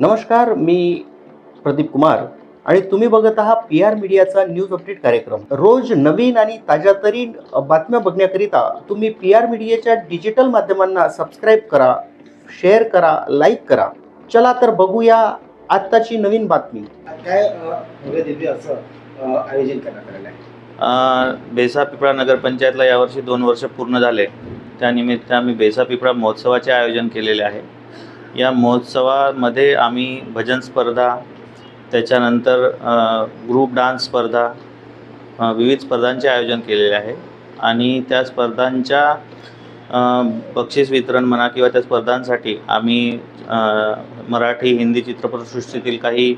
नमस्कार मी प्रदीप कुमार आणि तुम्ही बघत आहात पी आर मीडियाचा न्यूज अपडेट कार्यक्रम. रोज नवीन आणि ताज्यातरीन बातम्या बघण्याकरिता तुम्ही पी आर मीडियाच्या डिजिटल माध्यमांना सबस्क्राईब करा शेअर करा लाईक करा. चला तर बघूया आत्ताची नवीन बातमी. काय असं आयोजन करण्यात बेसा पिपळा नगरपंचायतला यावर्षी दोन वर्ष पूर्ण झाले. त्यानिमित्त आम्ही बेसा पिपळा महोत्सवाचे आयोजन केलेले आहे. या महोत्सवामध्ये आम्ही भजन स्पर्धा त्याच्यानंतर ग्रुप डान्स स्पर्धा विविध स्पर्धांचे आयोजन केलेले आहे. आणि त्या स्पर्धांच्या बक्षीस वितरण म्हणा किंवा त्या स्पर्धांसाठी आम्ही मराठी हिंदी चित्रपटसृष्टीतील काही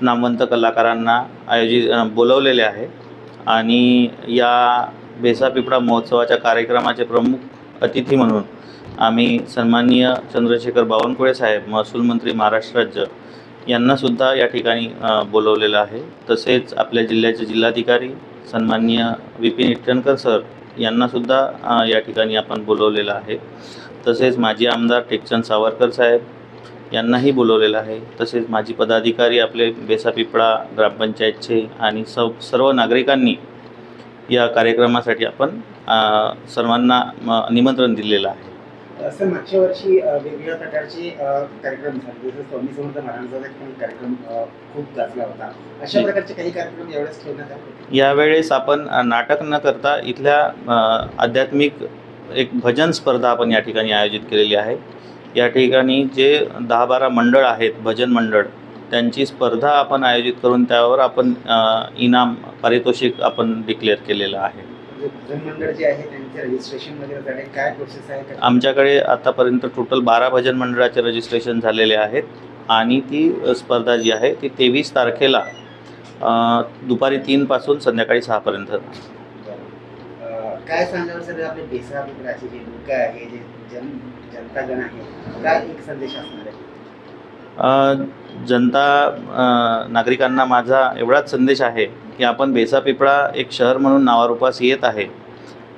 नामवंत कलाकारांना आयोजित बोलवलेले आहे. आणि या बेसा पिपळा महोत्सवाच्या कार्यक्रमाचे प्रमुख अतिथी म्हणून आम्ही सन्माननीय चंद्रशेखर बावनकुळे साहेब महसूल मंत्री महाराष्ट्र राज्य यांनासुद्धा या ठिकाणी बोलवलेलं आहे. तसेच आपल्या जिल्ह्याचे जिल्हाधिकारी सन्माननीय विपिन इटणकर सर यांनासुद्धा या ठिकाणी आपण बोलवलेलं आहे. तसेच माजी आमदार टेकचंद सावरकर साहेब यांनाही बोलवलेलं आहे. तसेच माजी पदाधिकारी आपले बेसापिपळा ग्रामपंचायतचे आणि सव सर्व नागरिकांनी या कार्यक्रमासाठी आपण सर्वांना निमंत्रण दिलेलं आहे. असं मागच्या वर्षी वेगवेगळ्या प्रकारचे कार्यक्रम झाले. जसं स्वामी समर्थ महाराजांचा पण कार्यक्रम खूप गाजला होता. अशा. प्रकारचे काही कार्यक्रम यावेळेस ठेवण्यात आले यावेळेस आपण नाटक न करता इथल्या आध्यात्मिक एक भजन स्पर्धा आपण या ठिकाणी आयोजित केलेली आहे. या ठिकाणी जे दहा बारा मंडळ आहेत भजन मंडळ त्यांची स्पर्धा आपण आयोजित करून त्यावर आपण इनाम पारितोषिक आपण डिक्लेअर केलेलं आहे. म्हणजे आहे आमच्याकडे आतापर्यंत टोटल बारा भजन मंडळाचे रजिस्ट्रेशन झालेले आहेत आणि ती स्पर्धा जी आहे ती तेवीस तारखेला दुपारी तीनपासून संध्याकाळी सहापर्यंत काय सांगाल सर आपले बेसा पिपळाचे जे लोक आहे जे जन जनतागण आहे काय एक संदेश असणार आहे? जनता नागरिकांना माझा एवढाच संदेश आहे की आपण बेसा पिपळा एक शहर म्हणून नावारूपास येत आहे.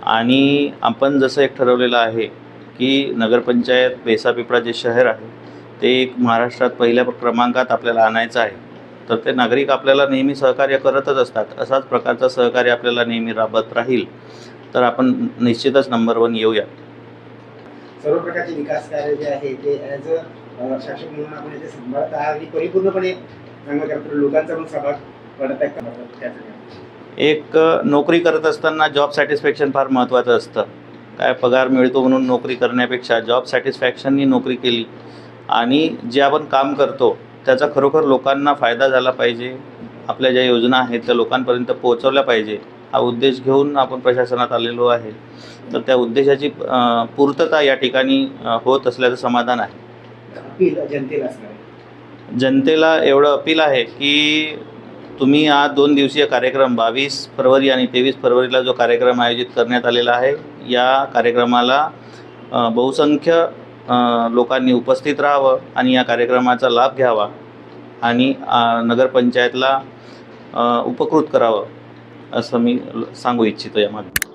आणि आपण जसं एक ठरवलेलं आहे की नगरपंचायत बेसा पिपळा जे शहर आहे ते एक महाराष्ट्रात पहिल्या क्रमांकात आपल्याला आणायचं आहे. तर ते नागरिक आपल्याला नेहमी सहकार्य करतच असतात. असाच प्रकारचा सहकार्य आपल्याला नेहमी राबत राहील. तर आपण निश्चितच नंबर वन येऊया. सर्व प्रकारचे विकास कार्य जे आहे ते ॲज अ शासक म्हणून आपण इथे सांभाळत आहात. आणि परिपूर्णपणे लोकांचा पण सहभाग पडत आहे. का एक नोकरी करत असताना जॉब सॅटिस्फॅक्शन फार महत्त्वाचं असतं. काय पगार मिळतो म्हणून नोकरी करण्यापेक्षा जॉब सॅटिस्फॅक्शननी नोकरी केली आणि जे आपण काम करतो त्याचा खरोखर लोकांना फायदा झाला पाहिजे. आपल्या ज्या योजना आहेत त्या लोकांपर्यंत पोहोचवल्या पाहिजे. हा उद्देश घेऊन आपण प्रशासनात आलेलो आहे. तर त्या उद्देशाची पूर्तता या ठिकाणी होत असल्याचं समाधान आहे. अपील जनतेला असणार आहे. जनतेला एवढं अपील आहे की तुम्ही हा दोन दिवसीय कार्यक्रम बावीस फरवरी आणि तेवीस फरवरीला जो कार्यक्रम आयोजित करण्यात आलेला आहे या कार्यक्रमाला बहुसंख्य लोकांनी उपस्थित राहावं आणि या कार्यक्रमाचा लाभ घ्यावा आणि नगरपंचायतला उपकृत करावं असं मी सांगू इच्छितो यामध्ये